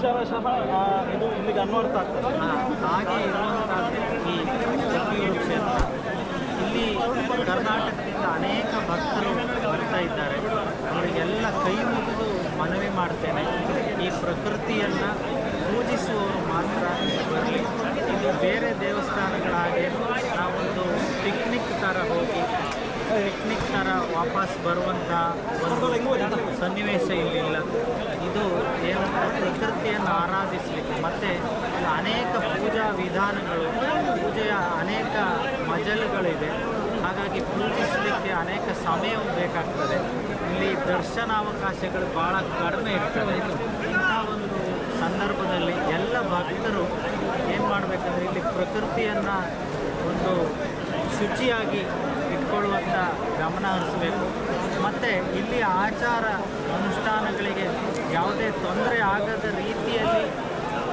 ಅಕ್ಷರಶಃ ಇದು ಹಾಗೆ ಈ ಜಮಯೂರು ಕ್ಷೇತ್ರ ಇಲ್ಲಿ ಕರ್ನಾಟಕದಿಂದ ಅನೇಕ ಭಕ್ತರು ಬರ್ತಾ ಇದ್ದಾರೆ. ಅವರಿಗೆಲ್ಲ ಕೈ ಮುಗಿದು ಮನವಿ ಮಾಡ್ತೇನೆ. ಈ ಪ್ರಕೃತಿಯನ್ನು ಪೂಜಿಸುವವರು ಮಾತ್ರ ಬರಲಿ. ಇದು ಬೇರೆ ದೇವಸ್ಥಾನಗಳಾಗಿ ನಾವೊಂದು ಪಿಕ್ನಿಕ್ ಥರ ಹೋಗಿ ಪಿಕ್ನಿಕ್ ಥರ ವಾಪಸ್ ಬರುವಂಥ ಒಂದು ಸನ್ನಿವೇಶ ಇಲ್ಲಿಲ್ಲ ಇದು ಏನಂದರೆ ಪ್ರಕೃತಿಯನ್ನು ಆರಾಧಿಸಲಿಕ್ಕೆ ಮತ್ತು ಅನೇಕ ಪೂಜಾ ವಿಧಾನಗಳು, ಪೂಜೆಯ ಅನೇಕ ಮಜಲುಗಳಿವೆ. ಹಾಗಾಗಿ ಪೂಜಿಸಲಿಕ್ಕೆ ಅನೇಕ ಸಮಯವು ಬೇಕಾಗ್ತದೆ. ಇಲ್ಲಿ ದರ್ಶನಾವಕಾಶಗಳು ಭಾಳ ಕಡಿಮೆ ಇರ್ತದೆ ಇಂಥ ಒಂದು ಸಂದರ್ಭದಲ್ಲಿ ಎಲ್ಲ ಭಕ್ತರು ಏನು ಮಾಡಬೇಕಂದ್ರೆ ಇಲ್ಲಿ ಪ್ರಕೃತಿಯನ್ನು ಒಂದು ಶುಚಿಯಾಗಿ ಇಟ್ಕೊಳ್ಳುವಂಥ ಗಮನ ಹರಿಸಬೇಕು. ಮತ್ತು ಇಲ್ಲಿ ಆಚಾರ ಅನುಷ್ಠಾನಗಳಿಗೆ ಯಾವುದೇ ತೊಂದರೆ ಆಗದ ರೀತಿಯಲ್ಲಿ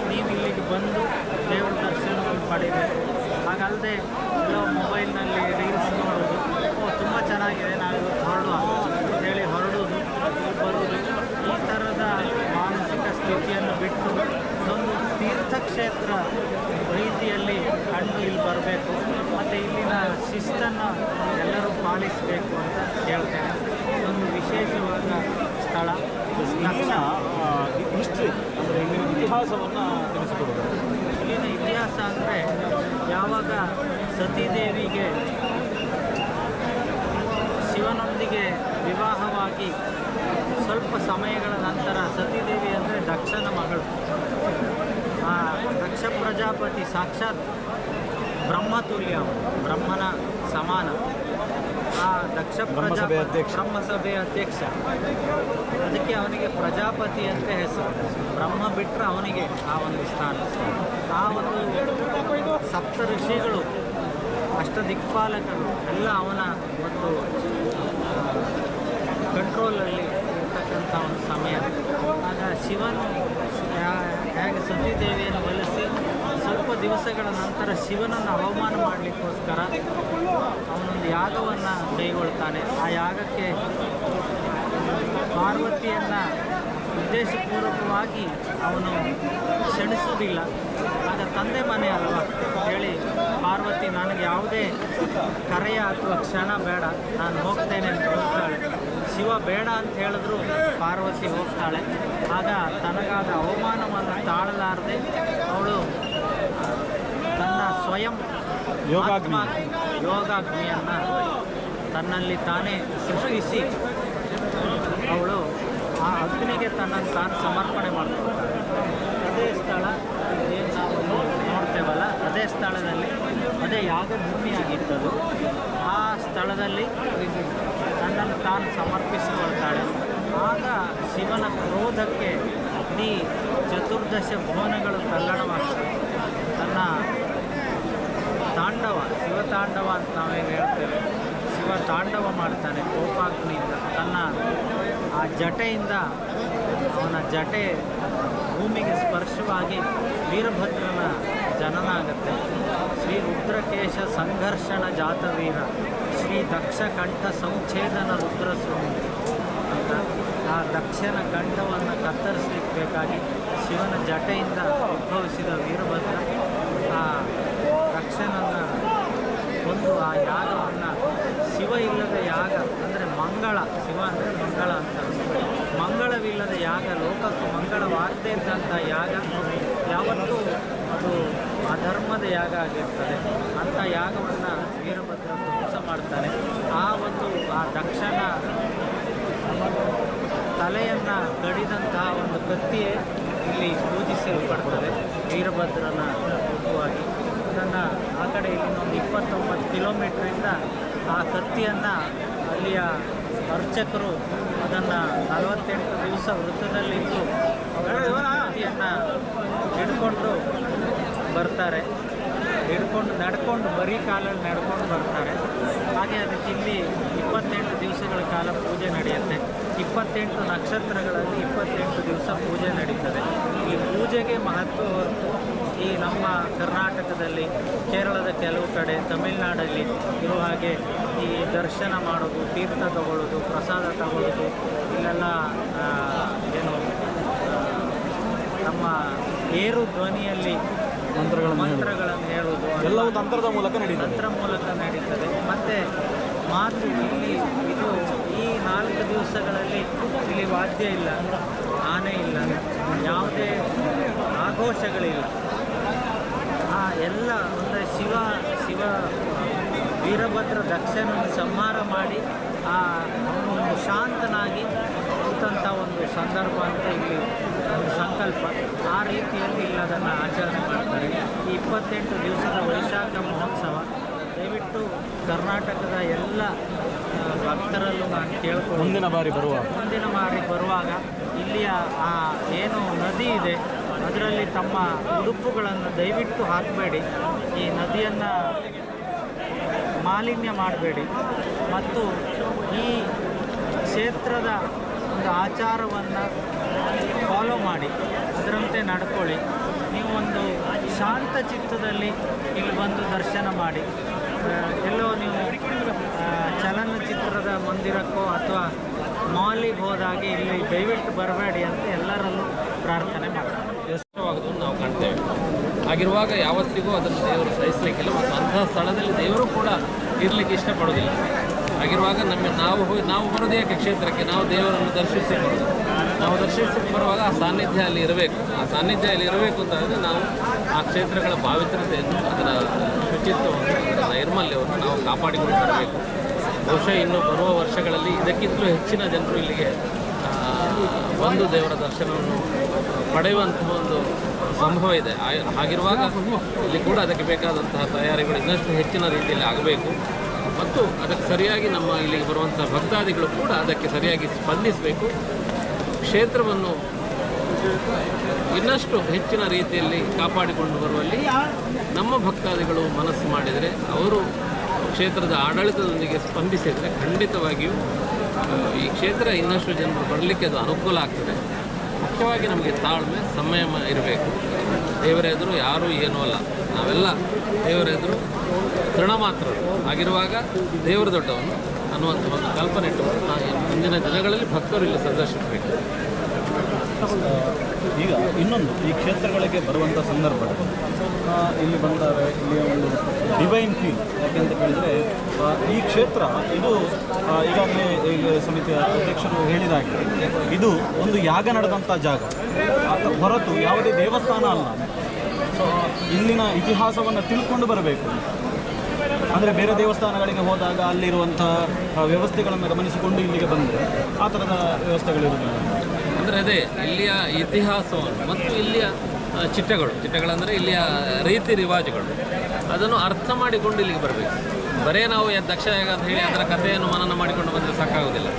ನೀವು ಇಲ್ಲಿಗೆ ಬಂದು ದೇವರ ದರ್ಶನವನ್ನು ಪಡಿಬೇಕು ಹಾಗಲ್ಲದೆ ಎಲ್ಲೋ ಮೊಬೈಲ್ನಲ್ಲಿ ರೀಲ್ಸ್ ನೋಡೋದು, ಓ, ತುಂಬ ಚೆನ್ನಾಗಿದೆ ನಾವು ಹೊರಡುವ ಅಂತೇಳಿ ಹೊರಡೋದು ಬರುವುದು, ಈ ಥರದ ಮಾನಸಿಕ ಸ್ಥಿತಿಯನ್ನು ಬಿಟ್ಟು ಒಂದು ತೀರ್ಥಕ್ಷೇತ್ರ ರೀತಿಯಲ್ಲಿ ಕಂಡು ಇಲ್ಲಿ ಬರಬೇಕು. ಮತ್ತು ಇಲ್ಲಿನ ಶಿಸ್ತನ್ನು ಎಲ್ಲರೂ ಪಾಲಿಸಬೇಕು ಅಂತ ಹೇಳ್ತೇನೆ ಇದೊಂದು ವಿಶೇಷವಾದ ಸ್ಥಳ ಇಲ್ಲಿನ ಹಿಸ್ಟ್ರಿ ಅಂದರೆ ಇಲ್ಲಿನ ಇತಿಹಾಸವನ್ನು ತಿಳಿಸಿಕೊಡೋದು ಇಲ್ಲಿನ ಇತಿಹಾಸ ಅಂದರೆ ಯಾವಾಗ ಸತೀದೇವಿಗೆ ಶಿವನೊಂದಿಗೆ ವಿವಾಹವಾಗಿ ಸ್ವಲ್ಪ ಸಮಯಗಳ ನಂತರ ಸತೀದೇವಿ ಅಂದರೆ ದಕ್ಷನ ಮಗಳು. ಆ ದಕ್ಷ ಪ್ರಜಾಪತಿ ಸಾಕ್ಷಾತ್ ಬ್ರಹ್ಮತುಲ್ಯ ಬ್ರಹ್ಮನ ಸಮಾನ. ಬ್ರಹ್ಮಸಭೆ ಪ್ರಜಾಪ ಅಧ್ಯಕ್ಷ. ಬ್ರಹ್ಮಸಭೆಯ ಅಧ್ಯಕ್ಷ. ಅದಕ್ಕೆ ಅವನಿಗೆ ಪ್ರಜಾಪತಿ ಅಂತ ಹೆಸರು. ಬ್ರಹ್ಮ ಬಿಟ್ಟರೆ ಅವನಿಗೆ ಆ ಒಂದು ಸ್ಥಾನ. ಆ ಒಂದು ಸಪ್ತ ಋಷಿಗಳು ಅಷ್ಟ ದಿಕ್ಪಾಲಕರು ಎಲ್ಲ ಅವನ ಒಂದು ಕಂಟ್ರೋಲಲ್ಲಿ ಇರ್ತಕ್ಕಂಥ ಒಂದು ಸಮಯ. ಆಗ ಶಿವನು ಹೇಗೆ ಒಲಿಸಿ ದಿವಸಗಳ ನಂತರ ಶಿವನನ್ನು ಅವಮಾನ ಮಾಡಲಿಕ್ಕೋಸ್ಕರ ಅವನೊಂದು ಯಾಗವನ್ನು ಕೈಗೊಳ್ತಾನೆ. ಆ ಯಾಗಕ್ಕೆ ಪಾರ್ವತಿಯನ್ನು ಉದ್ದೇಶಪೂರ್ವಕವಾಗಿ ಅವನು ಕ್ಷಣಿಸುವುದಿಲ್ಲ. ಆಗ ತಂದೆ ಮನೆ ಅಲ್ವಾ? ಹೇಳಿ, ಪಾರ್ವತಿ, ನನಗೆ ಯಾವುದೇ ಕರೆಯ ಅಥವಾ ಕ್ಷಣ ಬೇಡ. ನಾನು ಹೋಗ್ತೇನೆ ಅಂತ ಹೇಳ್ತಾಳೆ. ಶಿವ, ಬೇಡ ಅಂತ ಹೇಳಿದ್ರು ಪಾರ್ವತಿ ಹೋಗ್ತಾಳೆ. ಆಗ ತನಗಾದ ಅವಮಾನವನ್ನು ತಾಳಲಾರದೆ ಅವಳು ಸ್ವಯಂ ಯೋಗಾಗ್ನಿ. ಯೋಗಾಗ್ನಿಯನ್ನು ತನ್ನಲ್ಲಿ ತಾನೇ ಸೃಷ್ಟಿಸಿ ಅವಳು ಆ ಅಗ್ನಿಗೆ ತನ್ನನ್ನು ತಾನು ಸಮರ್ಪಣೆ ಮಾಡ್ತಾಳೆ ಅದೇ ಸ್ಥಳ ಏನು ನಾವು ನೋಡ್ತೇವಲ್ಲ ಅದೇ ಸ್ಥಳದಲ್ಲಿ ಅದೇ ಯಾಗ ಭೂಮಿಯಾಗಿತ್ತದು ಆ ಸ್ಥಳದಲ್ಲಿ ತನ್ನನ್ನು ತಾನು ಸಮರ್ಪಿಸಿಕೊಳ್ತಾಳೆ. ಆಗ ಶಿವನ ಕ್ರೋಧಕ್ಕೆ ಅಗ್ನಿ ಚತುರ್ದಶ ಭುವನಗಳು ತಲ್ಲಣವಾಗ್ತವೆ. ತನ್ನ ತಾಂಡವ ಶಿವ ತಾಂಡವ ಅಂತ ನಾವೇನು ಹೇಳ್ತೇವೆ? ಶಿವ ತಾಂಡವ ಮಾಡ್ತಾನೆ ಕೋಪಾಗ್ನಿಯಿಂದ. ತನ್ನ ಆ ಜಟೆಯಿಂದ ಅವನ ಜಟೆ ಭೂಮಿಗೆ ಸ್ಪರ್ಶವಾಗಿ ವೀರಭದ್ರನ ಜನನ ಆಗುತ್ತೆ ಶ್ರೀ ರುದ್ರಕೇಶ ಸಂಘರ್ಷಣ ಜಾತವೀರ, ಶ್ರೀ ದಕ್ಷ ಕಂಠ ಸಂಛೇದನ ರುದ್ರಸ್ವಾಮಿ ಅಂತ ಆ ದಕ್ಷನ ಕಂಠವನ್ನು ಕತ್ತರಿಸ್ಲಿಕ್ಕೆ ಬೇಕಾಗಿ ಶಿವನ ಜಟೆಯಿಂದ ಉದ್ಭವಿಸಿದ ವೀರಭದ್ರ ಆ ದಕ್ಷನನ್ನು ಒಂದು ಆ ಯಾಗವನ್ನು ಶಿವ ಇಲ್ಲದ ಯಾಗ ಅಂದರೆ ಮಂಗಳ, ಶಿವ ಅಂದರೆ ಮಂಗಳ ಅಂತ ಮಂಗಳವಿಲ್ಲದ ಯಾಗ ಲೋಕಕ್ಕೆ ಮಂಗಳವಾಗದೇ ಇದ್ದಂಥ ಯಾಗ ಯಾವತ್ತೂ ಅದು ಅಧರ್ಮದ ಯಾಗ ಆಗಿರ್ತದೆ. ಅಂಥ ಯಾಗವನ್ನು ವೀರಭದ್ರ ಧ್ವಂಸ ಮಾಡ್ತಾನೆ ಆ ಒಂದು ಆ ದಕ್ಷನ ತಲೆಯನ್ನು ಕಡಿದಂತಹ ಒಂದು ಕತ್ತಿಯೇ ಇಲ್ಲಿ ಪೂಜಿಸಲ್ಪಡ್ತದೆ ವೀರಭದ್ರನ ರೂಪವಾಗಿ. ಅದನ್ನು ಆ ಕಡೆ ಇನ್ನೊಂದು ಇಪ್ಪತ್ತೊಂಬತ್ತು ಕಿಲೋಮೀಟ್ರಿಂದ ಆ ಕತ್ತಿಯನ್ನು ಅಲ್ಲಿಯ ಅರ್ಚಕರು ಅದನ್ನು ನಲವತ್ತೆಂಟು ದಿವಸ ವೃತ್ತದಲ್ಲಿದ್ದು ಕತ್ತಿಯನ್ನು ಹಿಡ್ಕೊಂಡು ಬರ್ತಾರೆ. ಹಿಡ್ಕೊಂಡು ನಡ್ಕೊಂಡು ಬರೀ ಕಾಲಲ್ಲಿ ನಡ್ಕೊಂಡು ಬರ್ತಾರೆ. ಹಾಗೆ ಅದಕ್ಕೆ ಇಲ್ಲಿ ಇಪ್ಪತ್ತೆಂಟು ದಿವಸಗಳ ಕಾಲ ಪೂಜೆ ನಡೆಯುತ್ತೆ. ಇಪ್ಪತ್ತೆಂಟು ನಕ್ಷತ್ರಗಳಲ್ಲಿ ಇಪ್ಪತ್ತೆಂಟು ದಿವಸ ಪೂಜೆ ನಡೀತದೆ. ಈ ಪೂಜೆಗೆ ಮಹತ್ವ ಹೊರತು ಈ ನಮ್ಮ ಕರ್ನಾಟಕದಲ್ಲಿ ಕೇರಳದ ಕೆಲವು ಕಡೆ ತಮಿಳುನಾಡಲ್ಲಿ ಇರುವ ಹಾಗೆ ಈ ದರ್ಶನ ಮಾಡೋದು ತೀರ್ಥ ತಗೊಳ್ಳೋದು ಪ್ರಸಾದ ತಗೊಳ್ಳೋದು ಇಲ್ಲೆಲ್ಲ ಏನು ನಮ್ಮ ಏರು ಧ್ವನಿಯಲ್ಲಿ ಮಂತ್ರಗಳನ್ನು ಹೇಳೋದು. ಮಂತ್ರಗಳನ್ನು ಹೇಳುವುದು ಎಲ್ಲವೂ ತಂತ್ರದ ಮೂಲಕ ನಡೀತದೆ. ತಂತ್ರ ಮೂಲಕ ನಡೀತದೆ. ಮತ್ತು ಮಾತು ಇಲ್ಲಿ ಇದು ಈ ನಾಲ್ಕು ದಿವಸಗಳಲ್ಲಿ ಇಲ್ಲಿ ವಾದ್ಯ ಇಲ್ಲ, ಆನೆ ಇಲ್ಲ, ಯಾವುದೇ ಆಘೋಷಗಳಿಲ್ಲ. ಆ ಎಲ್ಲ ಅಂದರೆ ಶಿವ ಶಿವ, ವೀರಭದ್ರ ದಕ್ಷನ ಸಂಹಾರ ಮಾಡಿ ಆ ಒಂದು ಶಾಂತನಾಗಿ ಕೂತಂಥ ಒಂದು ಸಂದರ್ಭ ಅಂತ ಇಲ್ಲಿ ಒಂದು ಸಂಕಲ್ಪ. ಆ ರೀತಿಯಲ್ಲಿ ಇಲ್ಲಿ ಅದನ್ನು ಆಚರಣೆ ಮಾಡ್ತಾರೆ. ಈ ಇಪ್ಪತ್ತೆಂಟು ದಿವಸದ ವೈಶಾಖ ಮಹೋತ್ಸವ. ದಯವಿಟ್ಟು ಕರ್ನಾಟಕದ ಎಲ್ಲ ಭಕ್ತರಲ್ಲೂ ನಾನು ಕೇಳ್ಕೊಂಡು ಮುಂದಿನ ಬಾರಿ ಬರುವ. ಮುಂದಿನ ಬಾರಿ ಬರುವಾಗ ಇಲ್ಲಿಯ ಆ ಏನು ನದಿ ಇದೆ ಅದರಲ್ಲಿ ತಮ್ಮ ಉಡುಪುಗಳನ್ನು ದಯವಿಟ್ಟು ಹಾಕಬೇಡಿ. ಈ ನದಿಯನ್ನು ಮಾಲಿನ್ಯ ಮಾಡಬೇಡಿ. ಮತ್ತು ಈ ಕ್ಷೇತ್ರದ ಒಂದು ಆಚಾರವನ್ನು ಫಾಲೋ ಮಾಡಿ. ಅದರಂತೆ ನಡ್ಕೊಳ್ಳಿ. ನೀವು ಒಂದು ಶಾಂತ ಚಿತ್ತದಲ್ಲಿ ಇಲ್ಲಿ ಬಂದು ದರ್ಶನ ಮಾಡಿ. ಎಲ್ಲೋ ನೀವು ಚಲನಚಿತ್ರದ ಮಂದಿರಕ್ಕೋ ಅಥವಾ ಮಾಲಿಗೆ ಹೋದಾಗೆ ಇಲ್ಲಿ ದಯವಿಟ್ಟು ಬರಬೇಡಿ ಅಂತ ಎಲ್ಲರಲ್ಲೂ ಪ್ರಾರ್ಥನೆ ಮಾಡ್ತಾರೆ. ನಾವು ಕಾಣ್ತೇವೆ. ಹಾಗಿರುವಾಗ ಯಾವತ್ತಿಗೂ ಅದನ್ನು ದೇವರು ಸಹಿಸಲಿಕ್ಕಿಲ್ಲ ಮತ್ತು ಅಂತಹ ಸ್ಥಳದಲ್ಲಿ ದೇವರು ಕೂಡ ಇರಲಿಕ್ಕೆ ಇಷ್ಟಪಡೋದಿಲ್ಲ ಆಗಿರುವಾಗ ನಮ್ಮ ನಾವು ಹೋಗಿ, ನಾವು ಬರೋದು ಕ್ಷೇತ್ರಕ್ಕೆ? ನಾವು ದೇವರನ್ನು ದರ್ಶಿಸಿ ಬರೋದು ನಾವು ದರ್ಶಿಸಿ ಬರುವಾಗ ಆ ಸಾನ್ನಿಧ್ಯ ಅಲ್ಲಿ ಇರಬೇಕು. ಆ ಸಾನ್ನಿಧ್ಯ ಅಲ್ಲಿ ಇರಬೇಕು ಅಂತ ಹೇಳಿದ್ರೆ ನಾವು ಆ ಕ್ಷೇತ್ರಗಳ ಪಾವಿತ್ರ್ಯತೆಯನ್ನು ಅದರ ಶುಚಿತ್ವವನ್ನು, ಅದರ ನೈರ್ಮಲ್ಯವನ್ನು ನಾವು ಕಾಪಾಡಿಕೊಂಡು ಬರಬೇಕು. ಬಹುಶಃ ಇನ್ನು ಬರುವ ವರ್ಷಗಳಲ್ಲಿ ಇದಕ್ಕಿಂತಲೂ ಹೆಚ್ಚಿನ ಜನರು ಇಲ್ಲಿಗೆ ಒಂದು ದೇವರ ದರ್ಶನವನ್ನು ಪಡೆಯುವಂತಹ ಒಂದು ಸಂಭವ ಇದೆ. ಹಾಗಿರುವಾಗ ಇಲ್ಲಿ ಕೂಡ ಅದಕ್ಕೆ ಬೇಕಾದಂತಹ ತಯಾರಿಗಳು ಇನ್ನಷ್ಟು ಹೆಚ್ಚಿನ ರೀತಿಯಲ್ಲಿ ಆಗಬೇಕು. ಮತ್ತು ಅದಕ್ಕೆ ಸರಿಯಾಗಿ ನಮ್ಮ ಇಲ್ಲಿಗೆ ಬರುವಂಥ ಭಕ್ತಾದಿಗಳು ಕೂಡ ಅದಕ್ಕೆ ಸರಿಯಾಗಿ ಸ್ಪಂದಿಸಬೇಕು. ಕ್ಷೇತ್ರವನ್ನು ಇನ್ನಷ್ಟು ಹೆಚ್ಚಿನ ರೀತಿಯಲ್ಲಿ ಕಾಪಾಡಿಕೊಂಡು ಬರುವಲ್ಲಿ ನಮ್ಮ ಭಕ್ತಾದಿಗಳು ಮನಸ್ಸು ಮಾಡಿದರೆ ಅವರು ಕ್ಷೇತ್ರದ ಆಡಳಿತದೊಂದಿಗೆ ಸ್ಪಂದಿಸಿದರೆ ಖಂಡಿತವಾಗಿಯೂ ಈ ಕ್ಷೇತ್ರ ಇನ್ನಷ್ಟು ಜನರು ಬರಲಿಕ್ಕೆ ಅದು ಅನುಕೂಲ ಆಗ್ತದೆ. ಮುಖ್ಯವಾಗಿ ನಮಗೆ ತಾಳ್ಮೆ, ಸಂಯಮ ಇರಬೇಕು. ದೇವರ ಎದುರು ಯಾರೂ ಏನೂ ಅಲ್ಲ. ನಾವೆಲ್ಲ ದೇವರ ಎದುರು ತೃಣ ಮಾತ್ರ ಆಗಿರುವಾಗ ದೇವರ ದೊಡ್ಡವನು ಅನ್ನುವಂಥ ಒಂದು ಕಲ್ಪನೆ ಇಟ್ಟು ಮುಂದಿನ ದಿನಗಳಲ್ಲಿ ಭಕ್ತರು ಇಲ್ಲಿ ಸಂದರ್ಶಿಸಬೇಕು. ಈಗ ಇನ್ನೊಂದು, ಈ ಕ್ಷೇತ್ರಗಳಿಗೆ ಬರುವಂಥ ಸಂದರ್ಭದಲ್ಲಿ ಇಲ್ಲಿ ಬಂದಾಗ ಇಲ್ಲಿ ಒಂದು ಡಿವೈನ್ ಫೀಲ್ ಯಾಕೆಂತ ಕೇಳಿದರೆ ಈ ಕ್ಷೇತ್ರ, ಇದು ಈಗಾಗಲೇ ಈಗ ಸಮಿತಿಯ ಅಧ್ಯಕ್ಷರು ಹೇಳಿದಾಗೆ ಇದು ಒಂದು ಯಾಗ ನಡೆದಂಥ ಜಾಗ. ಹೊರತು ಯಾವುದೇ ದೇವಸ್ಥಾನ ಅಲ್ಲ. ಸೊ ಇಲ್ಲಿನ ಇತಿಹಾಸವನ್ನು ತಿಳ್ಕೊಂಡು ಬರಬೇಕು. ಅಂದರೆ ಬೇರೆ ದೇವಸ್ಥಾನಗಳಿಗೆ ಹೋದಾಗ ಅಲ್ಲಿರುವಂಥ ವ್ಯವಸ್ಥೆಗಳನ್ನು ಗಮನಿಸಿಕೊಂಡು ಇಲ್ಲಿಗೆ ಬಂದರೆ ಆ ಥರದ ವ್ಯವಸ್ಥೆಗಳಿರುವುದಿಲ್ಲ. ಅಂದರೆ ಅದೇ, ಇಲ್ಲಿಯ ಇತಿಹಾಸವನ್ನು ಮತ್ತು ಇಲ್ಲಿಯ ಚಿಟ್ಟೆಗಳು ಚಿಟ್ಟಗಳು. ಚಿಟ್ಟಗಳಂದರೆ ಇಲ್ಲಿಯ ರೀತಿ ರಿವಾಜುಗಳು. ಅದನ್ನು ಅರ್ಥ ಮಾಡಿಕೊಂಡು ಇಲ್ಲಿಗೆ ಬರಬೇಕು. ಬರೇ ನಾವು ದಕ್ಷ ಯಾಗ ಅಂತ ಹೇಳಿ ಅದರ ಕಥೆಯನ್ನು ಮನನ ಮಾಡಿಕೊಂಡು ಬಂದರೆ ಸಾಕಾಗೋದಿಲ್ಲ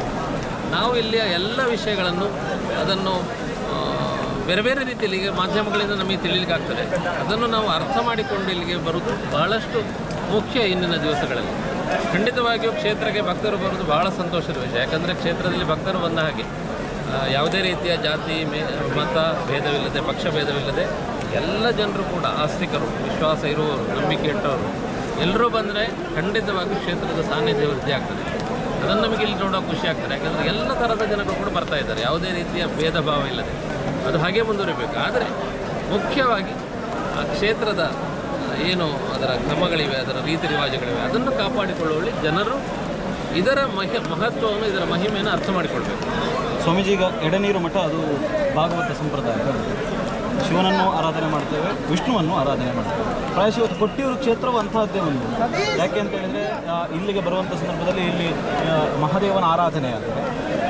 ನಾವು ಇಲ್ಲಿಯ ಎಲ್ಲ ವಿಷಯಗಳನ್ನು ಅದನ್ನು ಬೇರೆ ಬೇರೆ ರೀತಿಯಲ್ಲಿ ಮಾಧ್ಯಮಗಳಿಂದ ನಮಗೆ ತಿಳಿಲಿಕ್ಕೆ ಆಗ್ತದೆ. ಅದನ್ನು ನಾವು ಅರ್ಥ ಮಾಡಿಕೊಂಡು ಇಲ್ಲಿಗೆ ಬರುವುದು ಬಹಳಷ್ಟು ಮುಖ್ಯ ಇಂದಿನ ದಿವಸಗಳಲ್ಲಿ. ಖಂಡಿತವಾಗಿಯೂ ಕ್ಷೇತ್ರಕ್ಕೆ ಭಕ್ತರು ಬರುವುದು ಬಹಳ ಸಂತೋಷದ ವಿಷಯ. ಯಾಕಂದರೆ ಕ್ಷೇತ್ರದಲ್ಲಿ ಭಕ್ತರು ಬಂದ ಹಾಗೆ. ಯಾವುದೇ ರೀತಿಯ ಜಾತಿ, ಮೇ, ಮತ ಭೇದವಿಲ್ಲದೆ, ಪಕ್ಷ ಭೇದವಿಲ್ಲದೆ ಎಲ್ಲ ಜನರು ಕೂಡ ಆಸ್ತಿಕರು, ವಿಶ್ವಾಸ ಇರುವವರು, ನಂಬಿಕೆ ಇಟ್ಟವರು, ಎಲ್ಲರೂ ಬಂದರೆ ಖಂಡಿತವಾಗಿ ಕ್ಷೇತ್ರದ ಸಾನ್ನಿಧ್ಯ ವೃದ್ಧಿ ಆಗ್ತದೆ. ಅದನ್ನು ನಮಗೆ ಇಲ್ಲಿ ನೋಡೋಕೆ ಖುಷಿ ಆಗ್ತದೆ. ಯಾಕಂದರೆ ಎಲ್ಲ ಥರದ ಜನರು ಕೂಡ ಬರ್ತಾ ಇದ್ದಾರೆ. ಯಾವುದೇ ರೀತಿಯ ಭೇದ ಭಾವ ಇಲ್ಲದೆ. ಅದು ಹಾಗೆ ಮುಂದುವರಿಬೇಕು. ಆದರೆ ಮುಖ್ಯವಾಗಿ ಆ ಕ್ಷೇತ್ರದ ಏನು ಅದರ ಕ್ರಮಗಳಿವೆ, ಅದರ ರೀತಿ ರಿವಾಜುಗಳಿವೆ, ಅದನ್ನು ಕಾಪಾಡಿಕೊಳ್ಳುವಲ್ಲಿ ಜನರು ಇದರ ಮಹ, ಮಹತ್ವವನ್ನು, ಇದರ ಮಹಿಮೆಯನ್ನು ಅರ್ಥ ಮಾಡಿಕೊಳ್ಬೇಕು. ಸ್ವಾಮೀಜಿ ಈಗ ಎಡನೀರು ಮಠ ಅದು ಭಾಗವತ ಸಂಪ್ರದಾಯ. ಶಿವನನ್ನು ಆರಾಧನೆ ಮಾಡ್ತೇವೆ, ವಿಷ್ಣುವನ್ನು ಆರಾಧನೆ ಮಾಡ್ತೇವೆ. ಪ್ರಾಯಶಃ ಇವತ್ತು ಕೊಟ್ಟಿಯೂರು ಕ್ಷೇತ್ರವು ಅಂತಹದ್ದೇ ಒಂದು. ಯಾಕೆ ಅಂತ ಹೇಳಿದರೆ ಇಲ್ಲಿಗೆ ಬರುವಂಥ ಸಂದರ್ಭದಲ್ಲಿ ಇಲ್ಲಿ ಮಹಾದೇವನ ಆರಾಧನೆ ಆಗ್ತದೆ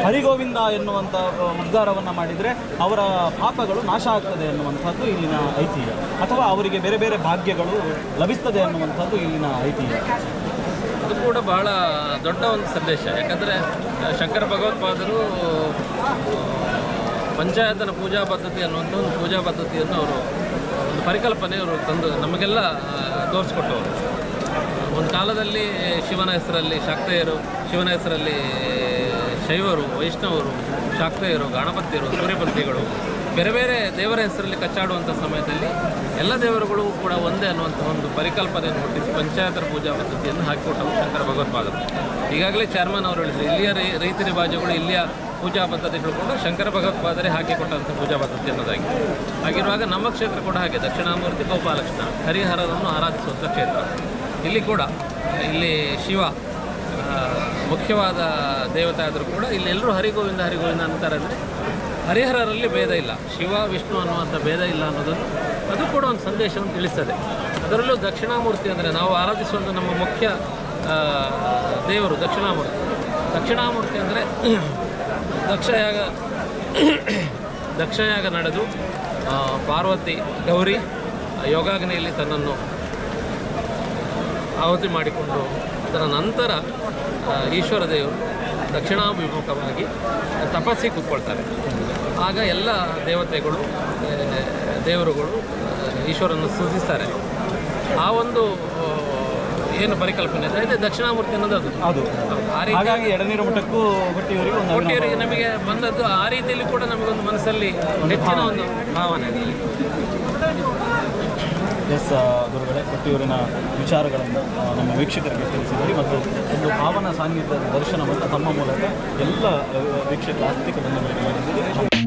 ಹರಿಗೋವಿಂದ ಎನ್ನುವಂಥ ಉದ್ಗಾರವನ್ನು ಮಾಡಿದರೆ ಅವರ ಪಾಪಗಳು ನಾಶ ಆಗ್ತದೆ ಎನ್ನುವಂಥದ್ದು ಇಲ್ಲಿನ ಐತಿಹ್ಯ. ಅಥವಾ ಅವರಿಗೆ ಬೇರೆ ಬೇರೆ ಭಾಗ್ಯಗಳು ಲಭಿಸ್ತದೆ ಅನ್ನುವಂಥದ್ದು ಇಲ್ಲಿನ ಐತಿಹ್ಯ. ಅದು ಕೂಡ ಬಹಳ ದೊಡ್ಡ ಒಂದು ಸಂದೇಶ. ಯಾಕಂದರೆ ಶಂಕರ ಭಗವತ್ಪಾದರು ಪಂಚಾಯತನ ಪೂಜಾ ಪದ್ಧತಿ ಅನ್ನುವಂಥ ಒಂದು ಪೂಜಾ ಪದ್ಧತಿಯನ್ನು ಅವರು ಒಂದು ಪರಿಕಲ್ಪನೆ ಅವರು ತಂದು ನಮಗೆಲ್ಲ ತೋರಿಸ್ಕೊಟ್ಟವರು. ಒಂದು ಕಾಲದಲ್ಲಿ ಶಿವನ ಹೆಸರಲ್ಲಿ ಶಾಕ್ತೆಯರು, ಶಿವನ ಹೆಸರಲ್ಲಿ ಶೈವರು, ವೈಷ್ಣವರು, ಶಾಕ್ತೆಯರು, ಗಣಪತಿಯರು, ಸೂರ್ಯಪಂಥಿಗಳು. ಬೇರೆ ಬೇರೆ ದೇವರ ಹೆಸರಲ್ಲಿ ಕಚ್ಚಾಡುವಂಥ ಸಮಯದಲ್ಲಿ ಎಲ್ಲ ದೇವರುಗಳು ಕೂಡ ಒಂದೇ ಅನ್ನುವಂಥ ಒಂದು ಪರಿಕಲ್ಪನೆಯನ್ನು ಹುಟ್ಟಿಸಿ ಪಂಚಾಯತರ ಪೂಜಾ ಪದ್ಧತಿಯನ್ನು ಹಾಕಿಕೊಟ್ಟವು ಶಂಕರ ಭಗವತ್ಪಾದರು. ಈಗಾಗಲೇ ಚೇರ್ಮನ್ ಅವರು ಹೇಳಿದರು, ಇಲ್ಲಿಯ ರೀತಿ ರಿವಾಜುಗಳು, ಇಲ್ಲಿಯ ಪೂಜಾ ಪದ್ಧತಿಗಳು ಕೂಡ ಶಂಕರ ಭಗವತ್ಪಾದರೇ ಹಾಕಿಕೊಟ್ಟಂಥ ಪೂಜಾ ಪದ್ಧತಿ ಅನ್ನೋದಾಗಿ ಹಾಗಿರುವಾಗ ನಮ್ಮ ಕ್ಷೇತ್ರ ಕೂಡ ಹಾಗೆ, ದಕ್ಷಿಣಾಮೂರ್ತಿ ಗೋಪಾಲಕೃಷ್ಣ ಹರಿಹರರನ್ನು ಆರಾಧಿಸುವಂಥ ಕ್ಷೇತ್ರ. ಇಲ್ಲಿ ಕೂಡ, ಇಲ್ಲಿ ಶಿವ ಮುಖ್ಯವಾದ ದೇವತೆ ಆದರೂ ಕೂಡ ಇಲ್ಲಿ ಎಲ್ಲರೂ ಹರಿಗೋವಿಂದ ಹರಿಗೋವಿಂದ ಅಂತಾರೆ ಅಂದರೆ ಹರಿಹರರಲ್ಲಿ ಭೇದ ಇಲ್ಲ. ಶಿವ, ವಿಷ್ಣು ಅನ್ನುವಂಥ ಭೇದ ಇಲ್ಲ ಅನ್ನೋದನ್ನು ಅದು ಕೂಡ ಒಂದು ಸಂದೇಶವನ್ನು ತಿಳಿಸ್ತದೆ. ಅದರಲ್ಲೂ ದಕ್ಷಿಣಾಮೂರ್ತಿ ಅಂದರೆ ನಾವು ಆರಾಧಿಸುವಂಥ ನಮ್ಮ ಮುಖ್ಯ ದೇವರು ದಕ್ಷಿಣಾಮೂರ್ತಿ. ದಕ್ಷಿಣಾಮೂರ್ತಿ ಅಂದರೆ ದಕ್ಷಯಾಗ ದಕ್ಷಯಾಗ ನಡೆದು ಪಾರ್ವತಿ, ಗೌರಿ ಯೋಗಾಗ್ನೆಯಲ್ಲಿ ತನ್ನನ್ನು ಆಹುತಿ ಮಾಡಿಕೊಂಡು ಅದರ ನಂತರ ಈಶ್ವರ ದೇವರು ದಕ್ಷಿಣಾಭಿಮುಖವಾಗಿ ತಪಸ್ಸಿ ಕೂತ್ಕೊಳ್ತಾರೆ. ಆಗ ಎಲ್ಲ ದೇವತೆಗಳು ದೇವರುಗಳು ಈಶ್ವರನ್ನು ಸೂಚಿಸ್ತಾರೆ. ಆ ಒಂದು ಏನು ಪರಿಕಲ್ಪನೆ ಇದೆ ಇದೆ ದಕ್ಷಿಣಾಮೂರ್ತಿ ಅನ್ನೋದು ಅದು. ಅದು. ಹಾಗಾಗಿ ಎಡನೀರು ಮಠಕ್ಕೂ ಹೊಟ್ಟಿಯವರಿಗೆ ಒಂದು ಅವಿನಾಭಾವ ನಮಗೆ ಬಂದದ್ದು ಆ ರೀತಿಯಲ್ಲಿ ಕೂಡ ನಮಗೊಂದು ಮನಸ್ಸಲ್ಲಿ ಹೆಚ್ಚಿನ ಒಂದು ಭಾವನೆ. ಎಸ್ ಗುರುಗಳೇ ಕೊಟ್ಟಿಯೂರಿನ ವಿಚಾರಗಳನ್ನು ನಮ್ಮ ವೀಕ್ಷಕರಿಗೆ ತಿಳಿಸಿದ್ದೀರಿ ಮತ್ತು ಒಂದು ಭಾವನಾ ಸಾನ್ನಿಧ್ಯ ದರ್ಶನವನ್ನು ತಮ್ಮ ಮೂಲಕ ಎಲ್ಲ ವೀಕ್ಷಕ ಆಸ್ತಿಕ ಬಂಧುಗಳಿಗೆ ನೀಡಿದ್ದೀರಿ